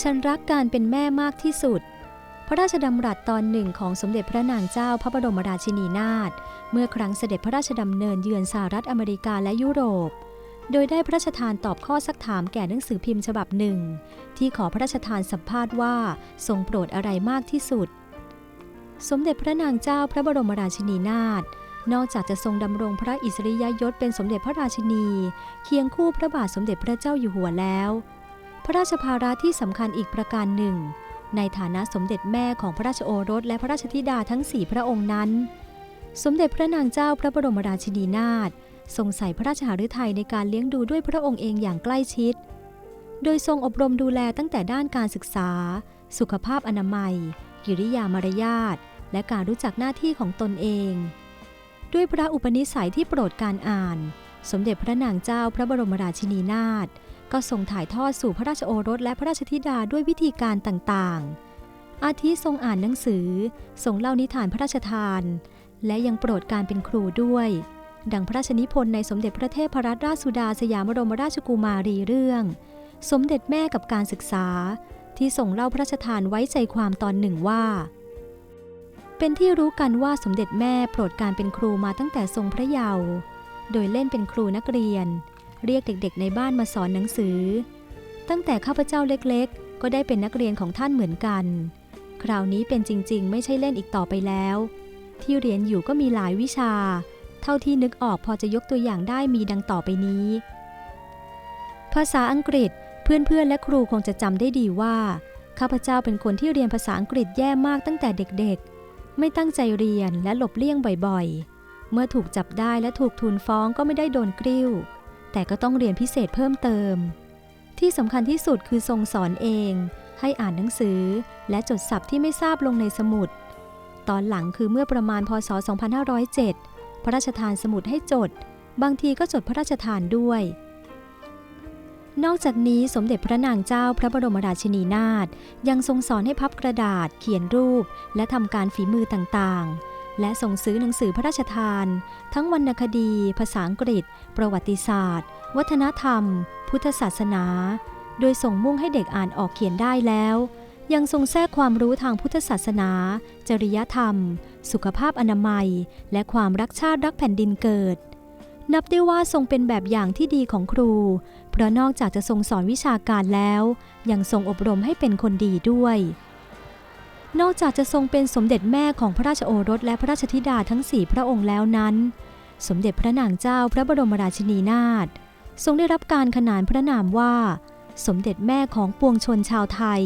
ฉันรักการเป็นแม่มากที่สุด พระราชดำรัสตอนหนึ่งของสมเด็จพระนางเจ้าพระบรมราชินีนาถ เมื่อครั้งเสด็จพระราชดำเนินเยือนสหรัฐอเมริกาและยุโรป โดยได้พระราชทานตอบข้อซักถามแก่หนังสือพิมพ์ฉบับหนึ่ง ที่ขอพระราชทานสัมภาษณ์ว่าทรงโปรดอะไรมากที่สุด สมเด็จพระนางเจ้าพระบรมราชินีนาถนอกจากจะทรงดำรงพระอิสริยยศเป็นสมเด็จพระราชินี เคียงคู่พระบาทสมเด็จพระเจ้าอยู่หัวแล้ว พระราชภาระที่สำคัญอีกประการหนึ่ง ในฐานะสมเด็จแม่ของพระราชโอรสและพระราชธิดาทั้งสี่พระองค์นั้น สมเด็จพระนางเจ้าพระบรมราชินีนาถทรงใส่พระราชหฤทัยในการเลี้ยงดูด้วยพระองค์เองอย่างใกล้ชิด โดยทรงอบรมดูแลตั้งแต่ด้านการศึกษา สุขภาพอนามัย กิริยามารยาท และการรู้จักหน้าที่ของตนเอง ด้วยพระอุปนิสัยที่โปรดการอ่าน สมเด็จพระนางเจ้าพระบรมราชินีนาถ ก็ทรงถ่ายทอดสู่พระราชโอรสและพระราชธิดาด้วยวิธีการต่างๆ อาทิทรงอ่านหนังสือ ทรงเล่านิทานพระราชทาน และยังโปรดการเป็นครูด้วย ดังพระราชนิพนธ์ในสมเด็จพระเทพรัตนราชสุดาสยามบรมราชกุมารีเรื่อง สมเด็จแม่กับการศึกษา ที่ทรงเล่าพระราชทานไว้ใจความตอนหนึ่งว่า เป็นที่รู้กันว่าสมเด็จแม่โปรดการเป็นครูมาตั้งแต่ทรงพระเยาว์ โดยเล่นเป็นครูนักเรียน เรียกเด็กๆในบ้านมาสอนหนังสือ ตั้งแต่ข้าพเจ้าเล็กๆ ก็ได้เป็นนักเรียนของท่านเหมือนกัน คราวนี้เป็นจริงๆ ไม่ใช่เล่นอีกต่อไปแล้ว ที่เรียนอยู่ก็มีหลายวิชา เท่าที่นึกออกพอจะยกตัวอย่างได้มีดังต่อไปนี้ ภาษาอังกฤษเพื่อนๆและครูคงจะจำได้ดีว่าข้าพเจ้าเป็นคนที่เรียนภาษาอังกฤษแย่มากตั้งแต่เด็กๆ ไม่ตั้งใจเรียนและหลบเลี่ยงบ่อยๆ เมื่อถูกจับได้และถูกทูลฟ้องก็ไม่ได้โดนกริ้ว แต่ก็ต้องเรียนพิเศษเพิ่มเติม ที่สำคัญที่สุดคือทรงสอนเอง ให้อ่านหนังสือ และจดศัพท์ที่ไม่ทราบลงในสมุด ตอนหลังคือเมื่อประมาณพศ 2507 พระราชทานสมุดให้จด บางทีก็จดพระราชทานด้วยนอกจากนี้สมเด็จพระนางเจ้าพระบรมราชินีนาถยังทรงสอนให้พับกระดาษ เขียนรูป และทำการฝีมือต่างๆ และส่งซื้อหนังสือพระราชทาน ทั้งวรรณคดี ภาษาอังกฤษ ประวัติศาสตร์ วัฒนธรรม พุทธศาสนา โดยส่งมุ่งให้เด็กอ่านออกเขียนได้แล้ว ยังทรงแทรกความรู้ทางพุทธศาสนา จริยธรรม สุขภาพอนามัย และความรักชาติรักแผ่นดินเกิด นับได้ว่าทรงเป็นแบบอย่างที่ดีของครู เพราะนอกจากจะทรงสอนวิชาการแล้ว ยังทรงอบรมให้เป็นคนดีด้วย นอกจากจะทรงเป็นสมเด็จแม่ของพระราชโอรสและพระราชธิดาทั้งสี่พระองค์แล้วนั้น สมเด็จพระนางเจ้าพระบรมราชินีนาถทรงได้รับการขนานพระนามว่า สมเด็จแม่ของปวงชนชาวไทย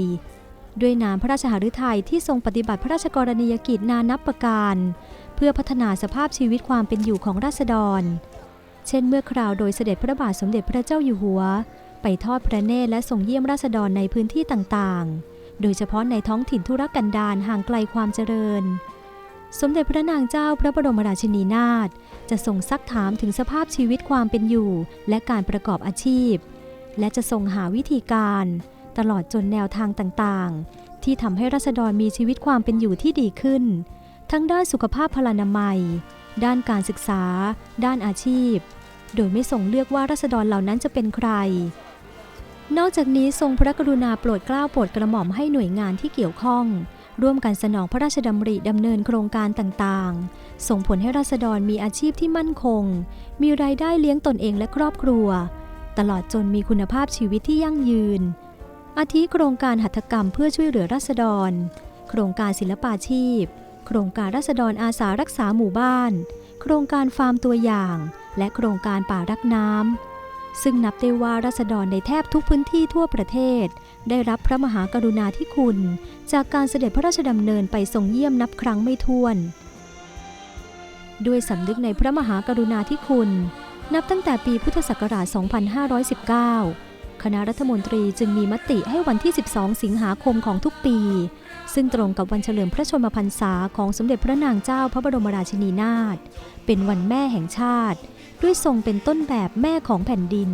ด้วยนามพระราชหฤทัยที่ทรงปฏิบัติพระราชกรณียกิจนานับประการ เพื่อพัฒนาสภาพชีวิตความเป็นอยู่ของราษฎร เช่นเมื่อคราวโดยเสด็จพระบาทสมเด็จพระเจ้าอยู่หัว ไปทอดพระเนตรและทรงเยี่ยมราษฎรในพื้นที่ต่างๆ โดยเฉพาะในท้องถิ่นธุรกันดารห่างไกลความเจริญ สมเด็จพระนางเจ้าพระบรมราชินีนาถจะทรงซักถามถึงสภาพชีวิตความเป็นอยู่ และการประกอบอาชีพ และจะทรงหาวิธีการ ตลอดจนแนวทางต่างๆ ที่ทำให้ราษฎรมีชีวิตความเป็นอยู่ที่ดีขึ้น ทั้งด้านสุขภาพพลานามัย ด้านการศึกษา ด้านอาชีพ โดยไม่ทรงเลือกว่าราษฎรเหล่านั้นจะเป็นใคร นอกจากนี้ทรงพระกรุณาโปรดเกล้าโปรดกระหม่อมให้หน่วยงานที่เกี่ยวข้อง ร่วมกันสนองพระราชดำริดำเนินโครงการต่างๆ ส่งผลให้ราษฎรมีอาชีพที่มั่นคง มีรายได้เลี้ยงตนเองและครอบครัว ตลอดจนมีคุณภาพชีวิตที่ยั่งยืน อาทิโครงการหัตถกรรมเพื่อช่วยเหลือราษฎร โครงการศิลปาชีพ โครงการราษฎรอาสารักษาหมู่บ้าน โครงการฟาร์มตัวอย่าง และโครงการป่ารักน้ำ ซึ่งนับได้ว่าราษฎรในแทบทุกพื้นที่ทั่วประเทศ ได้รับพระมหากรุณาธิคุณ จากการเสด็จพระราชดำเนินไปทรงเยี่ยมนับครั้งไม่ถ้วน ด้วยสำนึกในพระมหากรุณาธิคุณ นับตั้งแต่ปีพุทธศักราช 2519 คณะรัฐมนตรีจึงมีมติให้วันที่ 12 สิงหาคมของทุกปี ซึ่งตรงกับวันเฉลิมพระชนมพรรษาของสมเด็จพระนางเจ้าพระบรมราชินีนาถเป็นวันแม่แห่งชาติ ด้วยทรงเป็นต้นแบบแม่ของแผ่นดิน